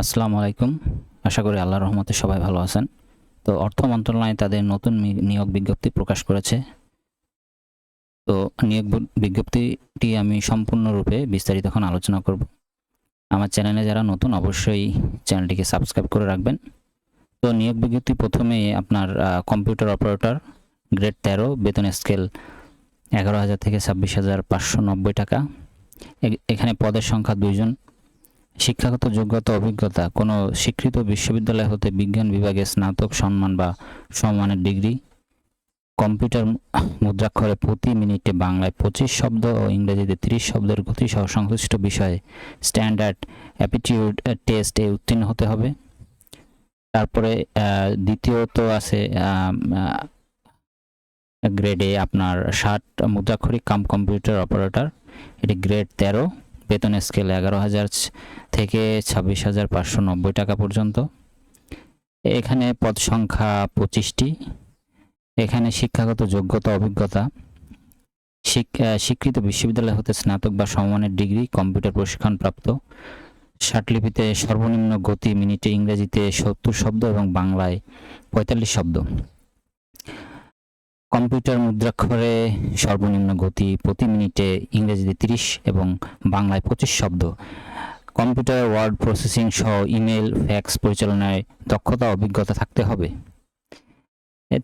আসসালামু আলাইকুম। আশা করি আল্লাহর রহমতে সবাই ভালো আছেন। তো অর্থ মন্ত্রণালয় তাদের নতুন নিয়োগ বিজ্ঞপ্তি প্রকাশ করেছে। তো নিয়োগ বিজ্ঞপ্তিটি আমি সম্পূর্ণরূপে বিস্তারিত এখন আলোচনা করব। আমার চ্যানেলে যারা নতুন অবশ্যই চ্যানেলটিকে সাবস্ক্রাইব করে রাখবেন। তো নিয়োগ বিজ্ঞপ্তি প্রথমে আপনার কম্পিউটার অপারেটর গ্রেড তেরো, বেতন স্কেল এগারো হাজার থেকে ছাব্বিশ হাজার পাঁচশো নব্বই টাকা। এখানে পদের সংখ্যা দুইজন। শিক্ষাগত যোগ্যতা, অভিজ্ঞতা, কোনো স্বীকৃত বিশ্ববিদ্যালয় হতে বিজ্ঞান বিভাগে স্নাতক সম্মান বা সম্মানের ডিগ্রি, কম্পিউটার মুদ্রাক্ষরে প্রতি মিনিটে বাংলায় পঁচিশ শব্দ ও ইংরেজিতে তিরিশ শব্দের গতি সহ সংশ্লিষ্ট বিষয়ে স্ট্যান্ডার্ড অ্যাপিটিউড টেস্ট উত্তীর্ণ হতে হবে। তারপরে দ্বিতীয়ত আছে গ্রেডে আপনার ষাট মুদ্রাক্ষরিক কাম কম্পিউটার অপারেটর, এটি গ্রেড তেরো। বেতন স্কেল এগারো হাজার থেকে ছাব্বিশ হাজার পাঁচশো নব্বই টাকা পর্যন্ত। এখানে পদ সংখ্যা পঁচিশটি। এখানে শিক্ষাগত যোগ্যতা, অভিজ্ঞতা। স্বীকৃত বিশ্ববিদ্যালয় হতে স্নাতক বা সমমানের ডিগ্রি, কম্পিউটার প্রশিক্ষণপ্রাপ্ত। ষাটলিপিতে সর্বনিম্ন গতি, মিনিটে ইংরেজিতে সত্তর শব্দ এবং বাংলায় পঁয়তাল্লিশ শব্দ। কম্পিউটার মুদ্রাক্ষরে সর্বনিম্ন গতি প্রতি মিনিটে ইংরেজিতে তিরিশ এবং বাংলায় পঁচিশ শব্দ। কম্পিউটার ওয়ার্ড প্রসেসিং সহ ইমেল, ফ্যাক্স পরিচালনায় দক্ষতা, অভিজ্ঞতা থাকতে হবে।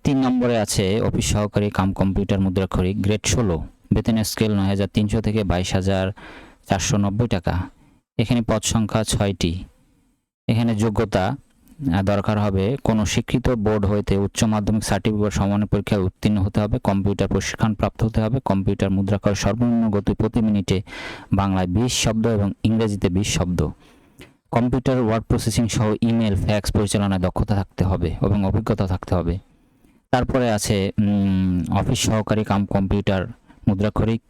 তিন নম্বরে আছে অফিস সহকারী কাম কম্পিউটার মুদ্রাক্ষরিক গ্রেড ষোলো। বেতন স্কেল নয় হাজার তিনশো থেকে বাইশ হাজার চারশো নব্বই টাকা। এখানে পদ সংখ্যা ছয়টি। এখানে যোগ্যতা দরকার হবে। কোনো স্বীকৃত বোর্ড হইতে উচ্চ মাধ্যমিক সার্টিফিকেট সমানের পরীক্ষায় উত্তীর্ণ হতে হবে, কম্পিউটার প্রশিক্ষণ প্রাপ্ত হতে হবে, কম্পিউটার মুদ্রাক্ষর সর্বনিম্ন গতি প্রতি মিনিটে বাংলায় বিশ শব্দ এবং ইংরেজিতে বিশ শব্দ। কম্পিউটার, ওয়ার্ড প্রসেসিং সহ ইমেল, ফ্যাক্স পরিচালনায় দক্ষতা থাকতে হবে এবং অভিজ্ঞতা থাকতে হবে। তারপরে আছে অফিস সহকারী কাম কম্পিউটার মুদ্রাক্ষরিক,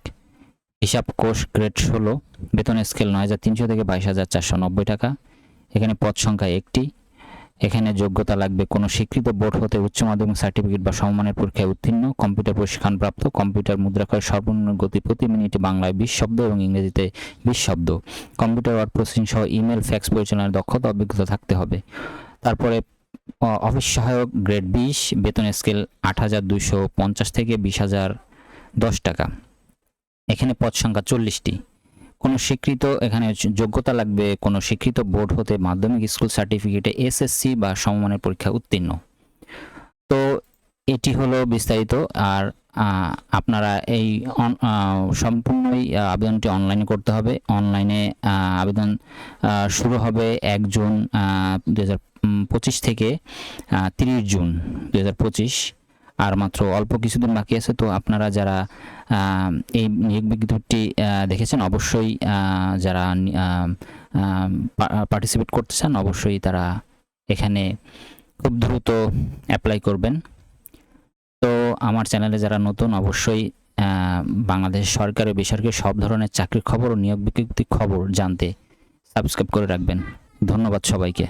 হিসাব কোষ গ্রেড ষোলো, বেতন স্কেল নয় হাজার তিনশো থেকে বাইশ হাজার চারশো নব্বই টাকা। এখানে পদ সংখ্যা একটি। এখানে যোগ্যতা লাগবে কোনো স্বীকৃত বোর্ড হতে উচ্চ মাধ্যমিক সার্টিফিকেট বা সমমানের পরীক্ষায় উত্তীর্ণ, কম্পিউটার প্রশিক্ষণপ্রাপ্ত কম্পিউটার মুদ্রাক্ষর সর্বনিম্ন গতি প্রতি মিনিটে বাংলায় বিশ শব্দ এবং ইংরেজিতে বিশ শব্দ। কম্পিউটার ওয়ার্ড প্রসেসিং সহ ইমেল, ফ্যাক্স পরিচালনার দক্ষতা, অভিজ্ঞতা থাকতে হবে। তারপরে অফিস সহায়ক গ্রেড বিশ, বেতন স্কেল আট হাজার দুইশো পঞ্চাশ থেকে বিশ হাজার দশ টাকা। এখানে পদ সংখ্যা চল্লিশটি। কোনো স্বীকৃত এখানে যোগ্যতা লাগবে, কোনো স্বীকৃত বোর্ড হতে মাধ্যমিক স্কুল সার্টিফিকেটে এসএসসি বা সমমানের পরীক্ষা উত্তীর্ণ। তো এটি হলো বিস্তারিত আর আপনারা এই সম্পূর্ণই আবেদনটি অনলাইনে করতে হবে। অনলাইনে আবেদন শুরু হবে এক জুন দু পঁচিশ থেকে তিরিশ জুন দু পঁচিশ। আর মাত্র অল্প কিছুদিন বাকি আছে, তো আপনারা যারা এই নিয়োগ বিজ্ঞপ্তিটি দেখেছেন, অবশ্যই যারা পার্টিসিপেট করতে চান, অবশ্যই তারা এখানে খুব দ্রুত অ্যাপ্লাই করবেন। তো আমার চ্যানেলে যারা নতুন, অবশ্যই বাংলাদেশ সরকারি বেসরকারি সব ধরনের চাকরির খবর ও নিয়োগ বিজ্ঞপ্তি খবর জানতে সাবস্ক্রাইব করে রাখবেন। ধন্যবাদ সবাইকে।